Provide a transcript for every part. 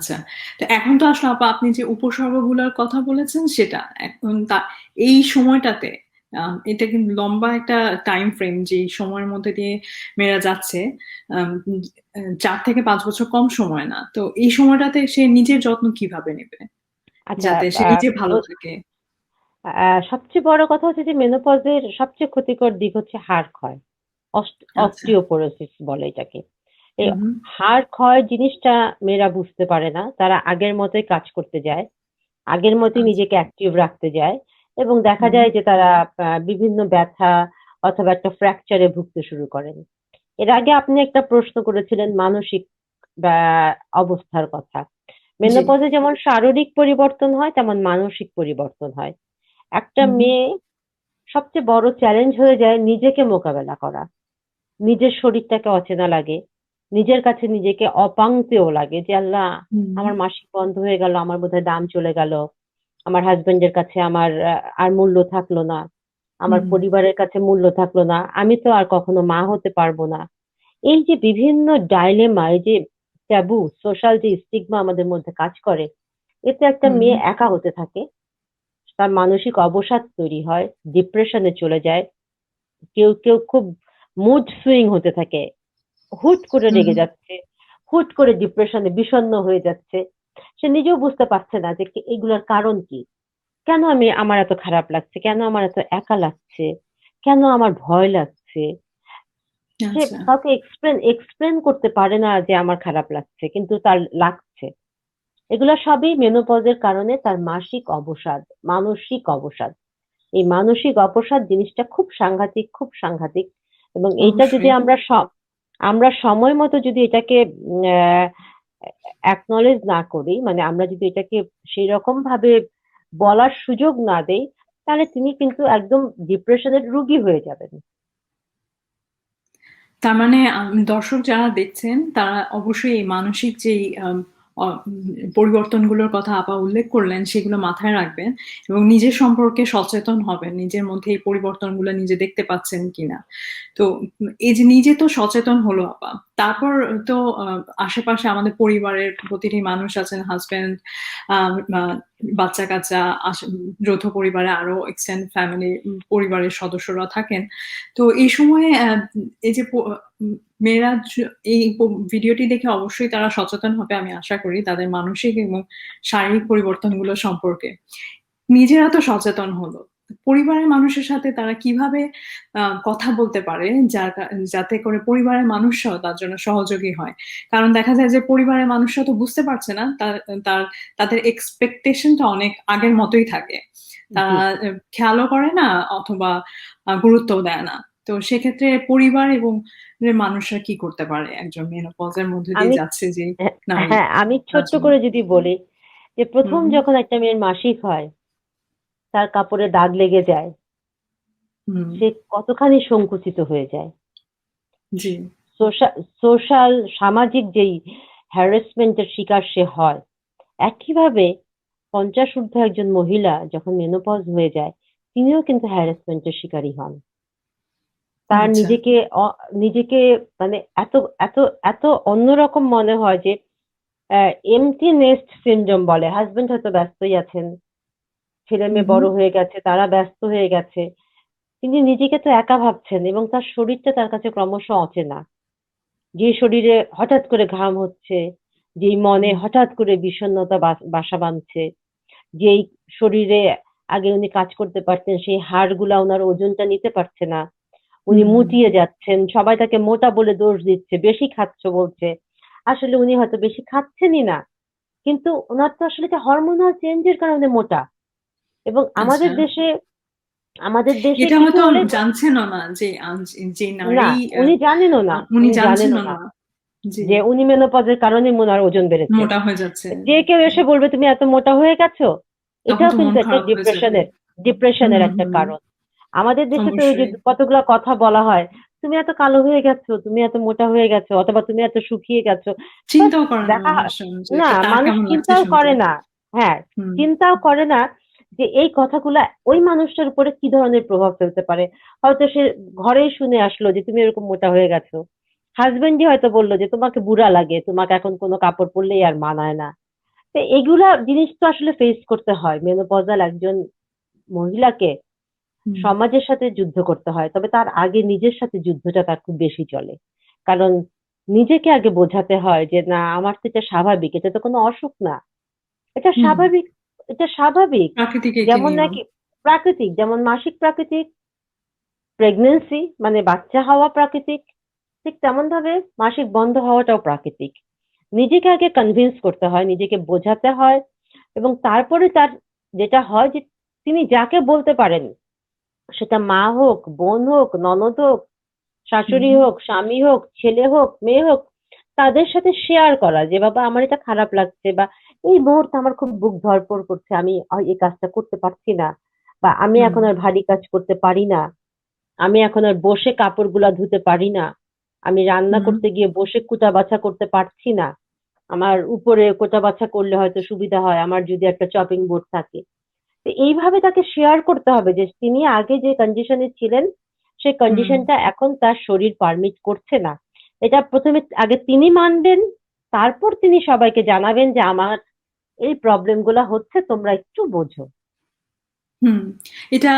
আচ্ছা। তো এখন তো আসলে আপা আপনি যে উপসর্গগুলার কথা বলেছেন সেটা। এখন তা এই সময়টাতে এটা কিন্তু লম্বা একটা টাইম ফ্রেম যেই সময়ের মধ্যে দিয়ে মেয়েরা যাচ্ছে। ৪ থেকে ৫ বছর কম সময় না। তো এই সময়টাতে সে নিজের যত্ন কীভাবে নেবে? আচ্ছা যাতে সে নিজে ভালো থাকে? সবচেয়ে বড় কথা হচ্ছে যে মেনোপজ এর সবচেয়ে ক্ষতিকর দিক হচ্ছে হাড় ক্ষয়। অস্ট আচ্ছা। অস্টিওপোরোসিস বলে এটাকে। এই। হাড় ক্ষয় জিনিসটা মেয়েরা বুঝতে পারে না। তারা আগের মতোই কাজ করতে যায়। আগের মতই আচ্ছা। নিজেকে অ্যাক্টিভ রাখতে যায় এবং দেখা যায় যে তারা বিভিন্ন ব্যথা অথবা একটা ফ্র্যাকচারে ভুগতে শুরু করেন। এর আগে আপনি একটা প্রশ্ন করেছিলেন মানসিক অবস্থার কথা। মেনোপজ যেমন শারীরিক পরিবর্তন হয় তেমন মানসিক পরিবর্তন হয়। একটা। মেয়ে সবচেয়ে বড় চ্যালেঞ্জ হয়ে যায় নিজেকে মোকাবেলা করা। নিজের শরীরটাকে অচেনা লাগে। নিজের কাছে নিজেকে অপাংতেয় লাগে যে, "আল্লাহ! আমার মাসিক বন্ধ হয়ে গেল। আমার বোধহয় দাম চলে গেল। আমার হাসব্যান্ড এর কাছে আমার আর মূল্য থাকল না। আমার পরিবারের কাছে মূল্য থাকল না। আমি তো আর কখনো মা হতে পারব না।" এই যে বিভিন্ন ডাইলেমা, এই যে ট্যাবু, সোশ্যাল যে স্টিগমা আমাদের মধ্যে কাজ করে, এতে একটা মেয়ে একা হতে থাকে। তার মানসিক অবসাদ তৈরি হয়, ডিপ্রেশন চলে যায়। কেউ, কেউ খুব মুড সুইং হতে থাকে। হুট করে রেগে যাচ্ছে। হুট করে ডিপ্রেশনে এ বিষণ্ণ হয়ে যাচ্ছে। সে নিজেও বুঝতে পারছে না যে এগুলার কারণ কি? কেন আমি আমার এত খারাপ লাগছে? কেন আমার এত একা লাগছে? কেন আমার ভয় লাগছে? সে আচ্ছা। কাউকে এক্সপ্লেইন এক্সপ্লেইন করতে পারে না যে আমার খারাপ লাগছে। কিন্তু তার লাগছে। এগুলো সবই মেনোপজ এর কারণে তার মাসিক অবসাদ, মানসিক অবসাদ। এই মানসিক অবসাদ জিনিসটা খুব সাংঘাতিক, খুব সাংঘাতিক এবং এইটা যদি আমরা স আমরা সময় মতো যদি এটাকে অ্যাকনোলেজ অ্যা অ্যাকনলেজ না করি, মানে আমরা যদি এটাকে সেই রকম ভাবে বলার সুযোগ না দেই, তাহলে তিনি কিন্তু একদম ডিপ্রেশনের রোগী হয়ে যাবেন। তার মানে দর্শক যারা দেখছেন তারা অবশ্যই এই মানসিক উম পরিবর্তনগুলোর কথা আপা উল্লেখ করলেন, সেগুলো মাথায় রাখবেন এবং নিজের সম্পর্কে সচেতন হবেন। নিজের মধ্যে এই পরিবর্তনগুলো নিজে দেখতে পাচ্ছেন কিনা। তো, এই যে নিজে তো সচেতন হলো আপা। তারপর তো আশেপাশে আমাদের পরিবারের প্রতিটি মানুষ আছেন, হাসব্যান্ড, আ বাচ্চা-কাচ্চা, আস যৌথ পরিবারে আরও এক্সটেন্ডেড ফ্যামিলি পরিবারের সদস্যরা থাকেন। তো এই সময়ে এই যে মেয়েরা এই ভিডিওটি দেখে অবশ্যই তারা সচেতন হবে আমি আশা করি তাদের মানসিক এবং শারীরিক পরিবর্তনগুলো সম্পর্কে। নিজেরা তো সচেতন হলো। পরিবারের মানুষের সাথে তারা কীভাবে কথা বলতে পারে যাতে করে পরিবারের মানুষরাও তার জন্য সহযোগী হয়। কারণ দেখা যায় যে পরিবারের মানুষরা তো বুঝতে পারছে না। তার তাদের এক্সপেকটেশন টা অনেক আগের মতোই থাকে। তারা খেয়ালও করে না অথবা আ গুরুত্বও দেয় না। তো সেক্ষেত্রে পরিবার এবং মানুষরা কি করতে পারে? একজন মেনোপজ এর মধ্যে দিয়ে যাচ্ছে যে হ্যাঁ, হ্যাঁ, আমি ছোট্ট করে যদি বলি যে প্রথম যখন একটা মেয়ের মাসিক হয় তার কাপড়ে দাগ লেগে যায় হুম। সে কতখানি সংকুচিত হয়ে যায়। সোশ্যাল সামাজিক যেই হ্যারাসমেন্ট এর শিকার সে হয়, একইভাবে ৫০ ঊর্ধ্ব একজন মহিলা যখন মেনোপজ হয়ে যায়, তিনিও কিন্তু হ্যারাসমেন্ট এর শিকারী হন। তার আচ্ছা। নিজেকে নিজেকে মানে এত এত এত অন্যরকম মনে হয় যে অ্যা এম্পটি নেস্ট সিনড্রোম বলে। হাজবেন্ড হয়তো ব্যস্তই আছেন। হু, ছেলে-মেয়ে বড় হয়ে গেছে, তারা ব্যস্ত হয়ে গেছে। তিনি নিজেকে তো একা ভাবছেন এবং তার শরীরটা তার কাছে ক্রমশ অচেনা। যে শরীরে হঠাৎ করে ঘাম হচ্ছে, যেই মনে হঠাৎ করে বিষণ্ণতা বাসা বাঁধছে, যেই শরীরে আগে উনি কাজ করতে পারতেন সেই হাড়গুলা ওনার ওজনটা নিতে পারছে না। উনি। মুটিয়ে যাচ্ছেন। সবাই তাকে মোটা বলে দোষ দিচ্ছে, বেশি খাচ্ছ বলছে। আসলে উনি হয়তো বেশি খাচ্ছেনই না। কিন্তু ওনার তো আসলে হরমোনাল চেঞ্জ এর কারণে মোটা। এবং আমাদের আচ্ছা। দেশে আমাদের দেশে এটা হয়তো না যে যে নারী উনি জানেনও না, উনি জানেনও না। যে উনি মেনোপজ এর কারণে উনার ওজন বেড়েছে। মোটা হয়ে যাচ্ছে। যে কেউ এসে বলবে, "তুমি এত মোটা হয়ে গেছো?" এটাও কিন্তু একটা খারাপ হয়ে ডিপ্রেশন যাবে। এর ডিপ্রেশন এর হুম, একটা কারণ। আমাদের দেশে তো যে। কতগুলা কথা বলা হয়, "তুমি এত কালো হয়ে গেছো, তুমি এত মোটা হয়ে গেছো" অথবা "তুমি এত শুকিয়ে গেছো।" চিন্তাও করে না মানুষ চিন্তাও করে না। হ্যাঁ, চিন্তাও করে না যে এই কথাগুলা ওই মানুষটার উপরে কি ধরনের প্রভাব ফেলতে পারে। হয়তো সে ঘরেই শুনে আসলো যে তুমি এরকম মোটা হয়ে গেছো। হাসব্যান্ডই হয়তো বলল যে, "তোমাকে বুড়া লাগে। তোমাকে এখন কোনো কাপড় পরলেই আর মানায় না।" তো এগুলা জিনিস তো আসলে ফেস করতে হয় মেনোপজাল একজন মহিলাকে সমাজের সাথে যুদ্ধ করতে হয় তবে তার আগে নিজের সাথে যুদ্ধটা তার খুব বেশি চলে কারণ নিজেকে আগে বোঝাতে হয় যে না আমার তো এটা স্বাভাবিক এটা তো কোনো অসুখ না এটা স্বাভাবিক এটা স্বাভাবিক। যেমন নাকি প্রাকৃতিক যেমন মাসিক প্রাকৃতিক প্রেগনেন্সি মানে বাচ্চা হওয়া প্রাকৃতিক ঠিক তেমন ভাবে মাসিক বন্ধ হওয়াটাও প্রাকৃতিক। নিজেকে আগে কনভিন্স করতে হয় নিজেকে বোঝাতে হয় এবং তারপরে তার যেটা হয় যে তিনি যাকে বলতে পারেন সেটা মা হোক বোন হোক ননদ হোক শাশুড়ি হোক স্বামী হোক ছেলে হোক মেয়ে হোক তাদের সাথে শেয়ার করা যে বাবা আমার এটা খারাপ লাগছে বা এই মুহূর্তে আমার খুব বুক ধরপড় করছে আমি এই কাজটা করতে পারছি না বা আমি এখন আর ভারী কাজ করতে পারি না। আমি এখন আর বসে কাপড়গুলা ধুতে পারি না। আমি রান্না করতে গিয়ে বসে কুটা বাছা করতে পারছি না। আমার উপরে কোটা বাছা করলে হয়তো সুবিধা হয় আমার যদি একটা চপিং বোর্ড থাকে। তো এইভাবে তাকে শেয়ার করতে হবে যে তিনি আগে যে কন্ডিশনে ছিলেন সেই কন্ডিশনটা এখন তার শরীর পারমিট করছে না। এটা প্রথমে আগে তিনি মানবেন তারপর তিনি সবাইকে জানাবেন যে আমার এই প্রবলেমগুলা হচ্ছে তোমরা একটু বোঝো। হুম এটা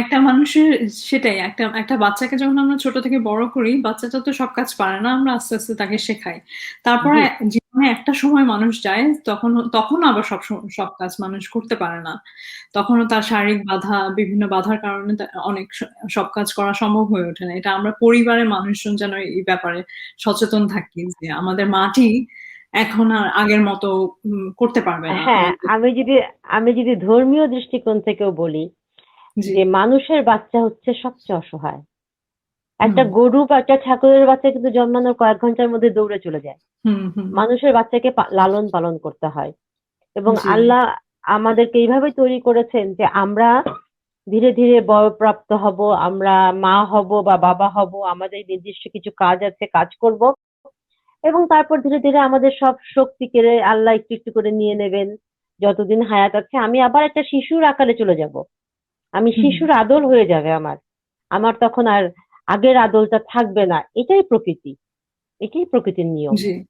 একটা মানুষের সেটাই একটা একটা বাচ্চাকে যখন আমরা ছোট থেকে বড় করি বাচ্চাটা তো সব কাজ পারে না আমরা আস্তে আস্তে তাকে শেখাই। তারপরে জীবনে একটা সময় মানুষ যায় তখন তখন আবার সব সব কাজ মানুষ করতে পারে না। তখনও তার শারীরিক বাধা বিভিন্ন বাধার কারণে অনেক সব কাজ করা সম্ভব হয়ে ওঠে না। এটা আমরা পরিবারের মানুষজন যেন এই ব্যাপারে সচেতন থাকি যে আমাদের মাটি এখন আর আগের মতো করতে পারবে না। হ্যাঁ আমি যদি আমি যদি ধর্মীয় দৃষ্টিকোণ থেকেও বলি যে মানুষের বাচ্চা হচ্ছে সবচেয়ে অসহায়। একটা গরু বা একটা ঠাকুরের বাচ্চা কিন্তু জন্মানোর কয়েক ঘণ্টার মধ্যে দৌড়ে চলে যায়। মানুষের বাচ্চাকে লালন পালন করতে হয়। এবং আল্লাহ আমাদেরকে এইভাবে তৈরি করেছেন যে আমরা ধীরে ধীরে বয়প্রাপ্ত হব আমরা মা হব বা বাবা হব আমাদের নির্দিষ্ট কিছু কাজ আছে কাজ করব। এবং তারপর ধীরে ধীরে আমাদের সব শক্তি কেড়ে আল্লাহ একটু একটু করে নিয়ে নেবেন। যতদিন হায়াত আছে আমি আবার একটা শিশুর আকারে চলে যাব। আমি শিশুর আদল হয়ে যাবে আমার। আমার তখন আর আগের আদলটা থাকবে না। এটাই প্রকৃতি। এটাই প্রকৃতির নিয়ম।